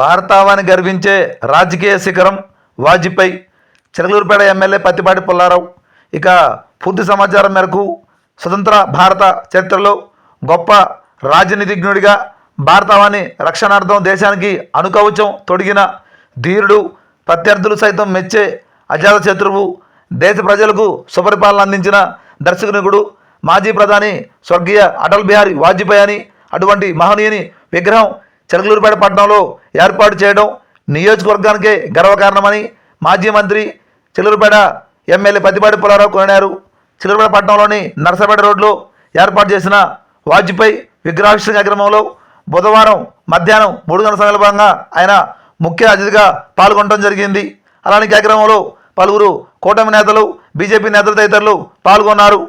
భారతావాన్ని గర్వించే రాజకీయ శిఖరం వాజ్పేయి. చిలకలూరుపేట ఎమ్మెల్యే పత్తిపాటి పుల్లారావు. ఇక పూర్తి సమాచారం మేరకు స్వతంత్ర భారత చరిత్రలో గొప్ప రాజనీతిజ్ఞుడిగా భారతావాన్ని రక్షణార్థం దేశానికి అనుకవచం తొడిగిన ధీరుడు ప్రత్యర్థులు సైతం మెచ్చే అజాత శత్రువు దేశ ప్రజలకు సుపరిపాలన అందించిన దర్శకునికుడు మాజీ ప్రధాని స్వర్గీయ అటల్ బిహారీ వాజ్పేయి అని అటువంటి మహనీయుని విగ్రహం చిలకలూరుపేట పట్టణంలో ఏర్పాటు చేయడం నియోజకవర్గానికే గర్వకారణమని మాజీ మంత్రి చిలకలూరుపేట ఎమ్మెల్యే పత్తిపాటి పుల్లారావు కొనియారు చిలకలూరుపేట పట్టణంలోని నర్సపేట రోడ్లో ఏర్పాటు చేసిన వాజ్పేయి విగ్రహావిష్కరణ కార్యక్రమంలో బుధవారం మధ్యాహ్నం మూడు గంటల సందర్భంగా ఆయన ముఖ్య అతిథిగా పాల్గొనడం జరిగింది. అలానే కార్యక్రమంలో పలువురు కూటమి నేతలు బీజేపీ నేతలు తదితరులు పాల్గొన్నారు.